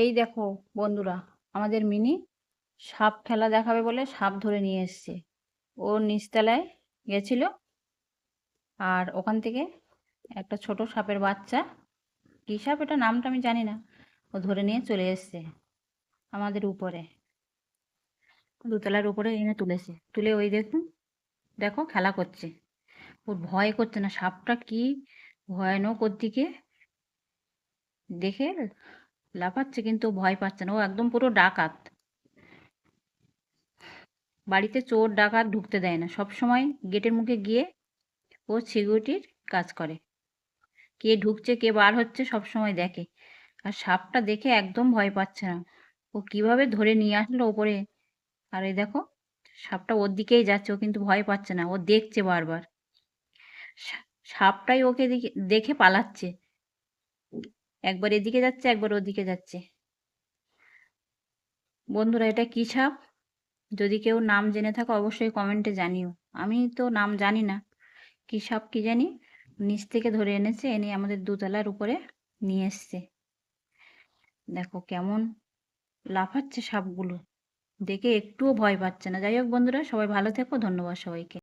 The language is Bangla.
এই দেখো বন্ধুরা, আমাদের মিনি সাপ খেলা দেখাবে বলে সাপ ধরে নিয়ে এসছে। ও নিচতলায় গেছিল আর ওখান থেকে একটা ছোট সাপের বাচ্চা, কী সাপ এটা নামটা আমি জানি না, ও ধরে নিয়ে চলে এসছে আমাদের উপরে। দুতলার উপরে এনে তুলেছে। তুলে ওই দেখুন, দেখো খেলা করছে। ও ভয় করছে না, সাপটা কি ভয়ানক ওর দিকে দেখে লাফাচ্ছে কিন্তু ভয় পাচ্ছে না। ও একদম পুরো ডাকাত। বাড়িতে চোর, ডাকাত ঢুকতে দেয় না। সব সময় গেটের মুখে গিয়ে ও সিকিউরিটির কাজ করে। কে ঢুকছে, কে বার হচ্ছে, সব সময় দেখে। আর সাপটা দেখে একদম ভয় পাচ্ছে না। ও কীভাবে ধরে নিয়ে আসলো ওপরে? আর এই দেখো, সাপটা ওর দিকেই যাচ্ছে। ও কিন্তু ভয় পাচ্ছে না। ও দেখছে বারবার। সাপটাই ওকে দেখে পালাচ্ছে। একবার এদিকে যাচ্ছে, একবার ওদিকে যাচ্ছে। বন্ধুরা, এটা কী সাপ? যদি কেউ নাম জেনে থাকো, অবশ্যই কমেন্টে জানিও। আমি তো নাম জানি না। কী সাপ কী জানি? নিচ থেকে ধরে এনেছে, এনে আমাদের দুতলার উপরে নিয়ে এসছে। দেখো কেমন লাফাচ্ছে সাপগুলো। দেখে একটুও ভয় পাচ্ছে না। যাই হোক বন্ধুরা, সবাই ভালো থেকো। ধন্যবাদ সবাইকে।